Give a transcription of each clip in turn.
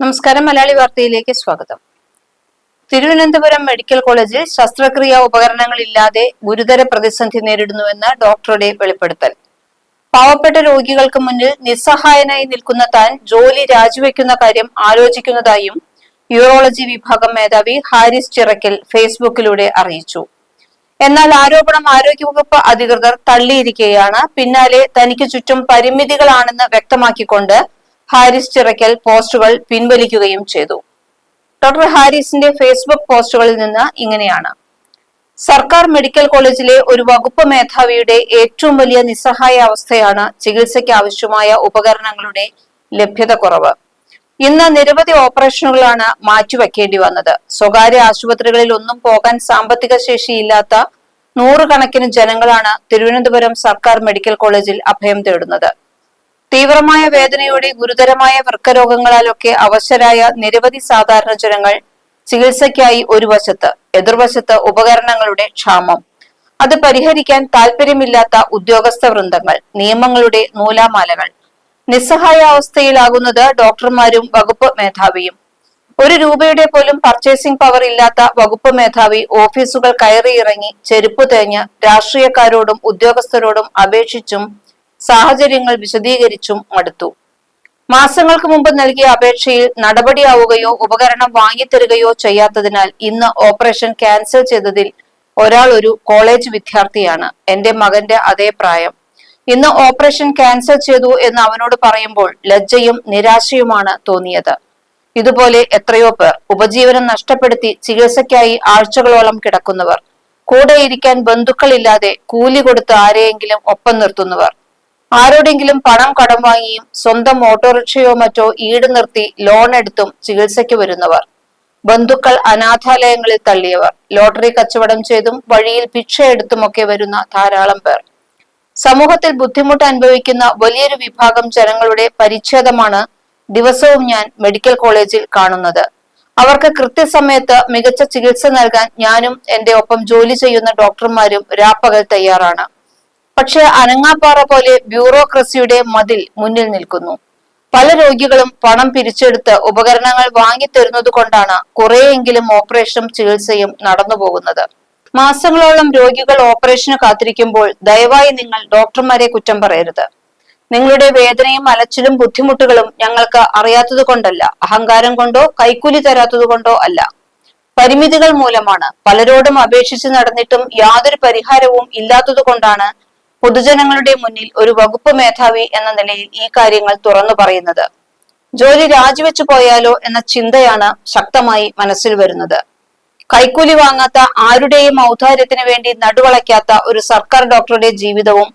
നമസ്കാരം. മലയാളി വാർത്തയിലേക്ക് സ്വാഗതം. തിരുവനന്തപുരം മെഡിക്കൽ കോളേജിൽ ശസ്ത്രക്രിയാ ഉപകരണങ്ങൾ ഇല്ലാതെ ഗുരുതര പ്രതിസന്ധി നേരിടുന്നുവെന്ന് ഡോക്ടറുടെ വെളിപ്പെടുത്തൽ. പാവപ്പെട്ട രോഗികൾക്ക് മുന്നിൽ നിസ്സഹായനായി നിൽക്കുന്ന താൻ ജോലി രാജിവെക്കുന്ന കാര്യം ആലോചിക്കുന്നതായും യൂറോളജി വിഭാഗം മേധാവി ഹാരിസ് ചിറക്കൽ ഫേസ്ബുക്കിലൂടെ അറിയിച്ചു. എന്നാൽ ആരോപണം ആരോഗ്യവകുപ്പ് അധികൃതർ തള്ളിയിരിക്കുകയാണ്. പിന്നാലെ തനിക്ക് ചുറ്റും പരിമിതികളാണെന്ന് വ്യക്തമാക്കിക്കൊണ്ട് ഹാരിസ് ചിറക്കൽ പോസ്റ്റുകൾ പിൻവലിക്കുകയും ചെയ്തു. ഡോക്ടർ ഹാരിസിന്റെ ഫേസ്ബുക്ക് പോസ്റ്റുകളിൽ നിന്ന് ഇങ്ങനെയാണ്. സർക്കാർ മെഡിക്കൽ കോളേജിലെ ഒരു വകുപ്പ് മേധാവിയുടെ ഏറ്റവും വലിയ നിസ്സഹായ അവസ്ഥയാണ് ചികിത്സയ്ക്ക് ആവശ്യമായ ഉപകരണങ്ങളുടെ ലഭ്യത കുറവ്. ഇന്ന് നിരവധി ഓപ്പറേഷനുകളാണ് മാറ്റിവെക്കേണ്ടി വന്നത്. സ്വകാര്യ ആശുപത്രികളിൽ ഒന്നും പോകാൻ സാമ്പത്തിക ശേഷിയില്ലാത്ത നൂറുകണക്കിന് ജനങ്ങളാണ് തിരുവനന്തപുരം സർക്കാർ മെഡിക്കൽ കോളേജിൽ അഭയം തേടുന്നത്. തീവ്രമായ വേദനയോടെ ഗുരുതരമായ വൃക്കരോഗങ്ങളാലൊക്കെ അവശരായ നിരവധി സാധാരണ ജനങ്ങൾ ചികിത്സയ്ക്കായി ഒരു വശത്ത് എതിർവശത്ത് ഉപകരണങ്ങളുടെ ക്ഷാമം. അത് പരിഹരിക്കാൻ താല്പര്യമില്ലാത്ത ഉദ്യോഗസ്ഥ വൃന്ദങ്ങൾ നിയമങ്ങളുടെ നൂലാമാലകൾ. നിസ്സഹായ അവസ്ഥയിലാകുന്നത് ഡോക്ടർമാരും വകുപ്പ് മേധാവിയും. ഒരു രൂപയുടെ പോലും പർച്ചേസിംഗ് പവർ ഇല്ലാത്ത വകുപ്പ് മേധാവി ഓഫീസുകൾ കയറിയിറങ്ങി ചെരുപ്പ് തേഞ്ഞ് രാഷ്ട്രീയക്കാരോടും ഉദ്യോഗസ്ഥരോടും അപേക്ഷിച്ചും സാഹചര്യങ്ങൾ വിശദീകരിച്ചും മടുത്തു. മാസങ്ങൾക്ക് മുമ്പ് നൽകിയ അപേക്ഷയിൽ നടപടിയാവുകയോ ഉപകരണം വാങ്ങിത്തരികയോ ചെയ്യാത്തതിനാൽ ഇന്ന് ഓപ്പറേഷൻ ക്യാൻസൽ ചെയ്തതിൽ ഒരാൾ ഒരു കോളേജ് വിദ്യാർത്ഥിയാണ്. എന്റെ മകന്റെ അതേ പ്രായം. ഇന്ന് ഓപ്പറേഷൻ ക്യാൻസൽ ചെയ്തു എന്ന് അവനോട് പറയുമ്പോൾ ലജ്ജയും നിരാശയുമാണ് തോന്നിയത്. ഇതുപോലെ എത്രയോ പേർ ഉപജീവനം നഷ്ടപ്പെടുത്തി ചികിത്സയ്ക്കായി ആഴ്ചകളോളം കിടക്കുന്നവർ. കൂടെയിരിക്കാൻ ബന്ധുക്കളില്ലാതെ കൂലി കൊടുത്ത് ആരെയെങ്കിലും ഒപ്പം നിർത്തുന്നവർ. ആരോടെങ്കിലും പണം കടം വാങ്ങിയും സ്വന്തം ഓട്ടോറിക്ഷയോ മറ്റോ ഈട് നിർത്തി ലോൺ എടുത്തും ചികിത്സയ്ക്ക് വരുന്നവർ. ബന്ധുക്കൾ അനാഥാലയങ്ങളിൽ തള്ളിയവർ. ലോട്ടറി കച്ചവടം ചെയ്തും വഴിയിൽ ഭിക്ഷയെടുത്തുമൊക്കെ വരുന്ന ധാരാളം പേർ. സമൂഹത്തിൽ ബുദ്ധിമുട്ട് അനുഭവിക്കുന്ന വലിയൊരു വിഭാഗം ജനങ്ങളുടെ പരിച്ഛേദമാണ് ദിവസവും ഞാൻ മെഡിക്കൽ കോളേജിൽ കാണുന്നത്. അവർക്ക് കൃത്യസമയത്ത് മികച്ച ചികിത്സ നൽകാൻ ഞാനും എന്റെ ഒപ്പം ജോലി ചെയ്യുന്ന ഡോക്ടർമാരും രാപ്പകൽ തയ്യാറാണ്. പക്ഷേ അനങ്ങാപ്പാറ പോലെ ബ്യൂറോക്രസിയുടെ മതിൽ മുന്നിൽ നിൽക്കുന്നു. പല രോഗികളും പണം പിരിച്ചെടുത്ത് ഉപകരണങ്ങൾ വാങ്ങിത്തരുന്നത് കൊണ്ടാണ് കുറെയെങ്കിലും ഓപ്പറേഷനും ചികിത്സയും നടന്നു പോകുന്നത്. മാസങ്ങളോളം രോഗികൾ ഓപ്പറേഷന് കാത്തിരിക്കുമ്പോൾ ദയവായി നിങ്ങൾ ഡോക്ടർമാരെ കുറ്റം പറയരുത്. നിങ്ങളുടെ വേദനയും അലച്ചിലും ബുദ്ധിമുട്ടുകളും ഞങ്ങൾക്ക് അറിയാത്തത് കൊണ്ടല്ല അഹങ്കാരം കൊണ്ടോ കൈക്കൂലി തരാത്തത് കൊണ്ടോ അല്ല. പരിമിതികൾ മൂലമാണ് പലരോടും അപേക്ഷിച്ച് നടന്നിട്ടും യാതൊരു പരിഹാരവും ഇല്ലാത്തത് കൊണ്ടാണ് പൊതുജനങ്ങളുടെ മുന്നിൽ ഒരു വകുപ്പ് മേധാവി എന്ന നിലയിൽ ഈ കാര്യങ്ങൾ തുറന്നു പറയുന്നത്. ജോലി രാജിവെച്ചു പോയാലോ എന്ന ചിന്തയാണ് ശക്തമായി മനസ്സിൽ വരുന്നത്. കൈക്കൂലി വാങ്ങാത്ത ആരുടെയും ഔദാര്യത്തിന് വേണ്ടി നടുവളയ്ക്കാത്ത ഒരു സർക്കാർ ഡോക്ടറുടെ ജീവിതവും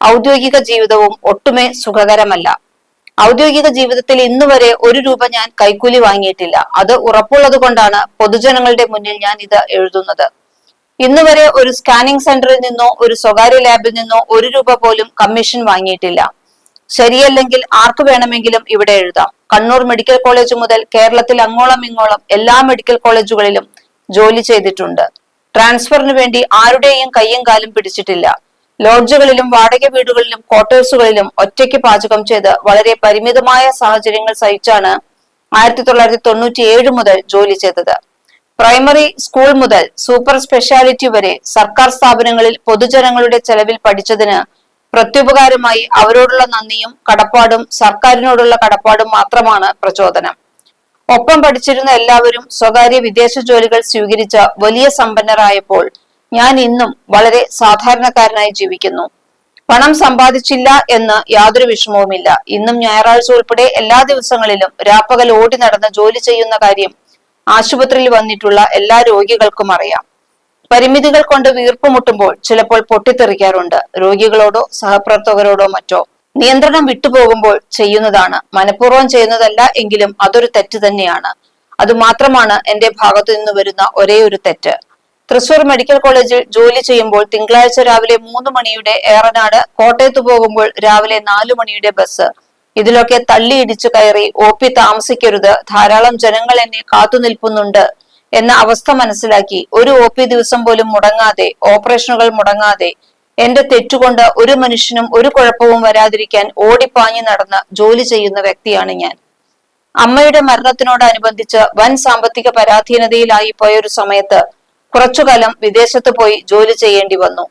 ഔദ്യോഗിക ജീവിതവും ഒട്ടുമേ സുഖകരമല്ല. ഔദ്യോഗിക ജീവിതത്തിൽ ഇന്നുവരെ ഒരു രൂപ ഞാൻ കൈക്കൂലി വാങ്ങിയിട്ടില്ല. അത് ഉറപ്പുള്ളത് കൊണ്ടാണ് പൊതുജനങ്ങളുടെ മുന്നിൽ ഞാൻ ഇത് എഴുതുന്നത്. ഇന്ന് വരെ ഒരു സ്കാനിംഗ് സെന്ററിൽ നിന്നോ ഒരു സ്വകാര്യ ലാബിൽ നിന്നോ ഒരു രൂപ പോലും കമ്മീഷൻ വാങ്ങിയിട്ടില്ല. ശരിയല്ലെങ്കിൽ ആർക്ക് വേണമെങ്കിലും ഇവിടെ എഴുതാം. കണ്ണൂർ മെഡിക്കൽ കോളേജ് മുതൽ കേരളത്തിൽ അങ്ങോളം ഇങ്ങോളം എല്ലാ മെഡിക്കൽ കോളേജുകളിലും ജോലി ചെയ്തിട്ടുണ്ട്. ട്രാൻസ്ഫറിന് വേണ്ടി ആരുടെയും കയ്യും കാലും പിടിച്ചിട്ടില്ല. ലോഡ്ജുകളിലും വാടക വീടുകളിലും ക്വാർട്ടേഴ്സുകളിലും ഒറ്റയ്ക്ക് പാചകം ചെയ്ത് വളരെ പരിമിതമായ സാഹചര്യങ്ങൾ സഹിച്ചാണ് ആയിരത്തി തൊള്ളായിരത്തി തൊണ്ണൂറ്റി ഏഴ് മുതൽ ജോലി ചെയ്തത്. പ്രൈമറി സ്കൂൾ മുതൽ സൂപ്പർ സ്പെഷ്യാലിറ്റി വരെ സർക്കാർ സ്ഥാപനങ്ങളിൽ പൊതുജനങ്ങളുടെ ചെലവിൽ പഠിച്ചതിന് പ്രത്യുപകാരമായി അവരോടുള്ള നന്ദിയും കടപ്പാടും സർക്കാരിനോടുള്ള കടപ്പാടും മാത്രമാണ് പ്രചോദനം. ഒപ്പം പഠിച്ചിരുന്ന എല്ലാവരും സ്വകാര്യ വിദേശ ജോലികൾ സ്വീകരിച്ച വലിയ സമ്പന്നരായപ്പോൾ ഞാൻ ഇന്നും വളരെ സാധാരണക്കാരനായി ജീവിക്കുന്നു. പണം സമ്പാദിച്ചില്ല എന്ന് യാതൊരു വിഷമവുമില്ല. ഇന്നും ഞായറാഴ്ച ഉൾപ്പെടെ എല്ലാ ദിവസങ്ങളിലും രാപ്പകൽ ഓടി നടന്ന് ജോലി ചെയ്യുന്ന കാര്യം ആശുപത്രിയിൽ വന്നിട്ടുള്ള എല്ലാ രോഗികൾക്കും അറിയാം. പരിമിതികൾ കൊണ്ട് വീർപ്പുമുട്ടുമ്പോൾ ചിലപ്പോൾ പൊട്ടിത്തെറിക്കാറുണ്ട്. രോഗികളോടോ സഹപ്രവർത്തകരോടോ മറ്റോ. നിയന്ത്രണം വിട്ടുപോകുമ്പോൾ ചെയ്യുന്നതാണ്. മനഃപൂർവം ചെയ്യുന്നതല്ല എങ്കിലും അതൊരു തെറ്റ് തന്നെയാണ്. അതുമാത്രമാണ് എന്റെ ഭാഗത്തു നിന്ന് വരുന്ന ഒരേ ഒരു തെറ്റ്. തൃശൂർ മെഡിക്കൽ കോളേജിൽ ജോലി ചെയ്യുമ്പോൾ തിങ്കളാഴ്ച രാവിലെ മൂന്ന് മണിയുടെ ഏറനാട് കോട്ടയത്ത് പോകുമ്പോൾ രാവിലെ നാലു മണിയുടെ ബസ് ഇതിലൊക്കെ തള്ളിയിടിച്ചു കയറി ഒ പി താമസിക്കരുത്. ധാരാളം ജനങ്ങൾ എന്നെ കാത്തു നിൽപ്പുന്നുണ്ട് എന്ന അവസ്ഥ മനസ്സിലാക്കി. ഒരു ഒ പി ദിവസം പോലും മുടങ്ങാതെ ഓപ്പറേഷനുകൾ മുടങ്ങാതെ എന്റെ തെറ്റുകൊണ്ട് ഒരു മനുഷ്യനും ഒരു കുഴപ്പവും വരാതിരിക്കാൻ ഓടിപ്പാഞ്ഞു നടന്ന് ജോലി ചെയ്യുന്ന വ്യക്തിയാണ് ഞാൻ. അമ്മയുടെ മരണത്തിനോടനുബന്ധിച്ച് വൻ സാമ്പത്തിക പരാധീനതയിലായി പോയ ഒരു സമയത്ത് കുറച്ചുകാലം വിദേശത്ത് പോയി ജോലി ചെയ്യേണ്ടി വന്നു.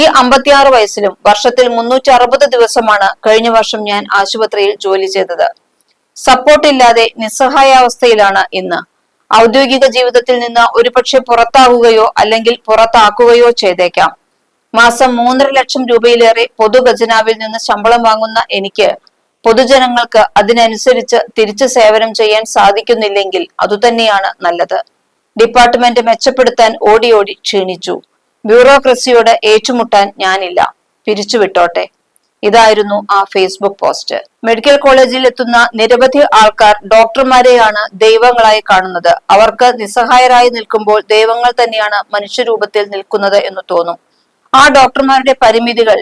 ഈ അമ്പത്തിയാറ് വയസ്സിലും വർഷത്തിൽ മുന്നൂറ്റി അറുപത് ദിവസമാണ് കഴിഞ്ഞ വർഷം ഞാൻ ആശുപത്രിയിൽ ജോലി ചെയ്തത്. സപ്പോർട്ടില്ലാതെ നിസ്സഹായാവസ്ഥയിലാണ് ഇന്ന്. ഔദ്യോഗിക ജീവിതത്തിൽ നിന്ന് ഒരുപക്ഷെ പുറത്താകുകയോ അല്ലെങ്കിൽ പുറത്താക്കുകയോ ചെയ്തേക്കാം. മാസം മൂന്നര ലക്ഷം രൂപയിലേറെ പൊതുഖജനാവിൽ നിന്ന് ശമ്പളം വാങ്ങുന്ന എനിക്ക് പൊതുജനങ്ങൾക്ക് അതിനനുസരിച്ച് തിരിച്ചു സേവനം ചെയ്യാൻ സാധിക്കുന്നില്ലെങ്കിൽ അതുതന്നെയാണ് നല്ലത്. ഡിപ്പാർട്ട്മെന്റ് മെച്ചപ്പെടുത്താൻ ഓടി ഓടി ക്ഷീണിച്ചു. ബ്യൂറോക്രസിയോട് ഏറ്റുമുട്ടാൻ ഞാനില്ല. പിരിച്ചുവിട്ടോട്ടെ ഇതായിരുന്നു ആ ഫേസ്ബുക്ക് പോസ്റ്റ്. മെഡിക്കൽ കോളേജിൽ എത്തുന്ന നിരവധി ആൾക്കാർ ഡോക്ടർമാരെയാണ് ദൈവങ്ങളായി കാണുന്നത്. അവർക്ക് നിസ്സഹായരായി നിൽക്കുമ്പോൾ ദൈവങ്ങൾ തന്നെയാണ് മനുഷ്യരൂപത്തിൽ നിൽക്കുന്നത് എന്ന് തോന്നും. ആ ഡോക്ടർമാരുടെ പരിമിതികൾ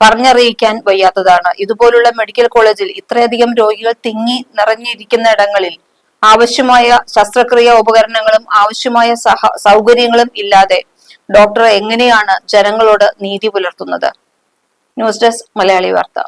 പറഞ്ഞറിയിക്കാൻ വയ്യാത്തതാണ്. ഇതുപോലുള്ള മെഡിക്കൽ കോളേജിൽ ഇത്രയധികം രോഗികൾ തിങ്ങി നിറഞ്ഞിരിക്കുന്ന ഇടങ്ങളിൽ ആവശ്യമായ ശസ്ത്രക്രിയ ഉപകരണങ്ങളും ആവശ്യമായ സഹ സൗകര്യങ്ങളും ഇല്ലാതെ ഡോക്ടർ എങ്ങനെയാണ് ജനങ്ങളോട് നീതി പുലർത്തുന്നത്? ന്യൂസ് ഡെസ്ക് മലയാളി വാർത്ത.